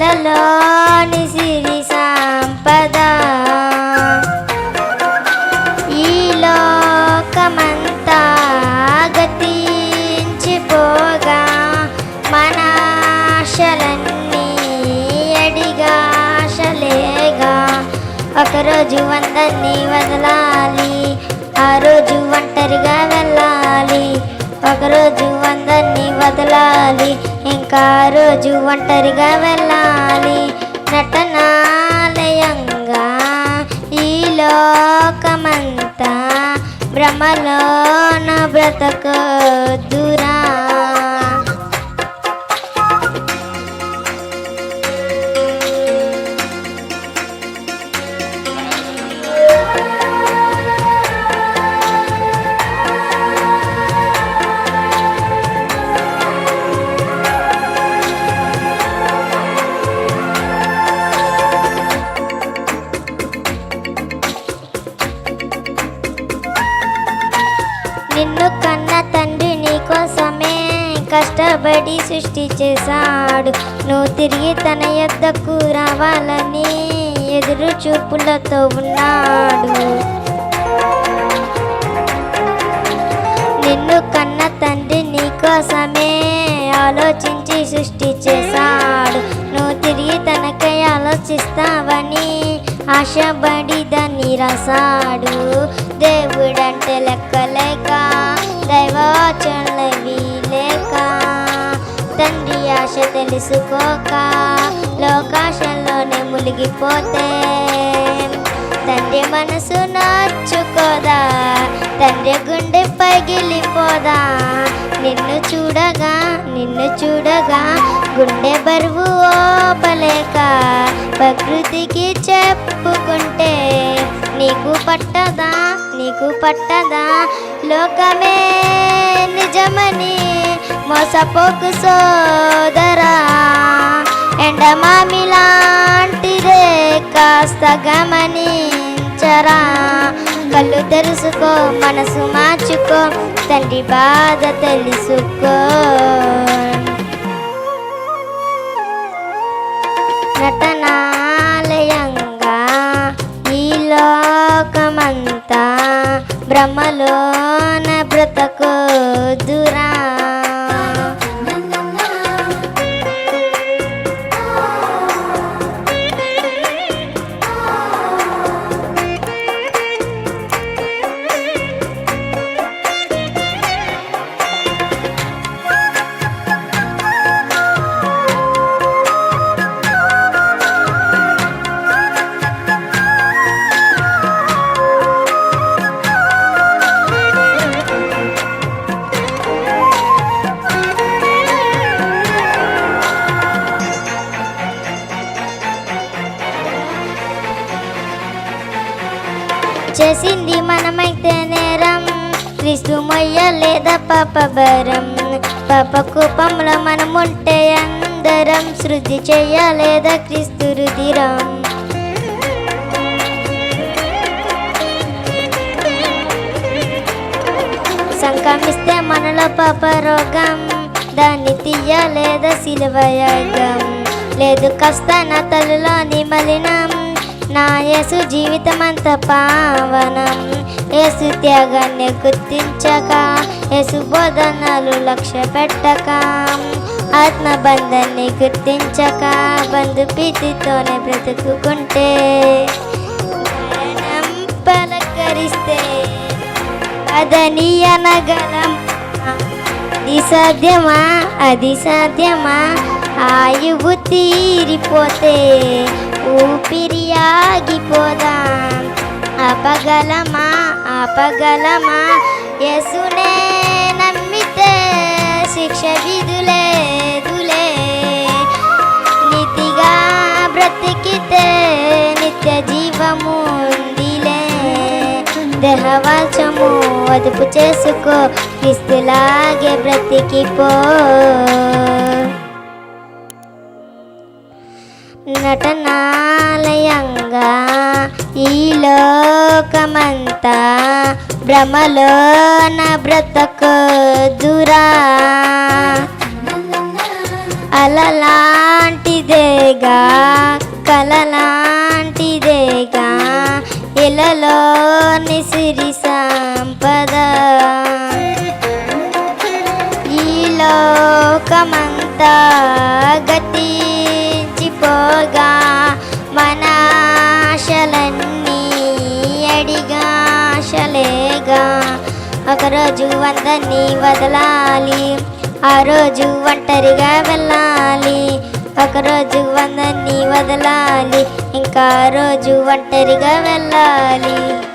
నెలలోని సిరి సంపద. ఈ లోకమంతా గతించిపోగా మన ఆశలన్నీ అడిగాశలేగా. ఒకరోజు అందరినీ వదలాలి ఆ రోజు ఒంటరిగా వెళ్ళాలి. ఒకరోజు అందరినీ వదలాలి ఇంకా రోజు ఒంటరిగా వెళ్ళాలి నటనాలయంగా. ఈ లోకమంతా భ్రమలోన బ్రతకొద్దురా నిన్ను కన్న తండ్రి నీ కోసమే కష్టపడి సృష్టి చేశాడు. నువ్వు తిరిగి తన యొద్దకు రావాలని ఎదురు చూపులతో ఉన్నాడు. నిన్ను కన్న తండ్రి నీ కోసమే ఆలోచించి సృష్టి చేశాడు. నువ్వు తిరిగి తనకై ఆలోచిస్తావని ఆశపడి దాన్ని రాశాడు. దేవుడంటే లెక్కలేక దైవచనవి లేక తండ్రి ఆశ తెలుసుకోక లోకాశంలోనే మునిగిపోతే. తండ్రి మనసు నచ్చుకోదా తండ్రి గుండె పగిలిపోదా? నిన్ను చూడగా నిన్ను చూడగా గుండె బరువు ఓపలేక ప్రకృతికి చెప్పుకుంటే నీకు పట్టదా? నీకు పట్టదా? లోకమే నిజమని మోసపోకు సోదరా. ఎండమామిలాంటిదే కాస్త గమనించరా. కళ్ళు తెరుసుకో మనసు మార్చుకో తండ్రి బాధ తెలుసుకో. न व्रतको दुरा చేసింది మనమైతే నేరం క్రీస్తు మొయ్య లేదా పాప భరం. పాప కూపంలో మనముంటే అందరం. శృతి చెయ్యలేదా క్రీస్తు రుదిరం సంక్రమిస్తే మనలో పాప రోగం. దాన్ని తీయలేదా శిలువయాగం లేదు కష్ట నా తలలోని మలినం. నా యేసు జీవితమంత పావనం. యేసు త్యాగాన్ని గుర్తించక యేసు బోధనలు లక్ష్య పెట్టక ఆత్మబంధాన్ని గుర్తించక బంధు ప్రీతితోనే బ్రతుకుంటే పలకరిస్తే అదని అనగలం. అది సాధ్యమా? అది సాధ్యమా? ఆయువు తీరిపోతే ఊపి ఆగిపోదాం. ఆపగలమా ఆపగలమా యేసునే నమ్మితే శిక్ష విధులేదులే నీతిగా బ్రతికితే నిత్య జీవముందిలే దేహవాచము అదుపు చేసుకో క్రిస్తులాగే బ్రతికిపో. నటనాలయంగా ఈ లోకమంతా భ్రమలో నా బ్రతకు దురా. అలలాంటిదేగా కలలాంటిదేగా ఇలలోని సిరి సంపద. ఈ లోకమంతా రోజు వందని వదలాలి. ఆ రోజు ఒంటరిగా వెళ్ళాలి. ఒకరోజు వందని వదలాలి. ఇంకా ఆ రోజు ఒంటరిగా వెళ్ళాలి.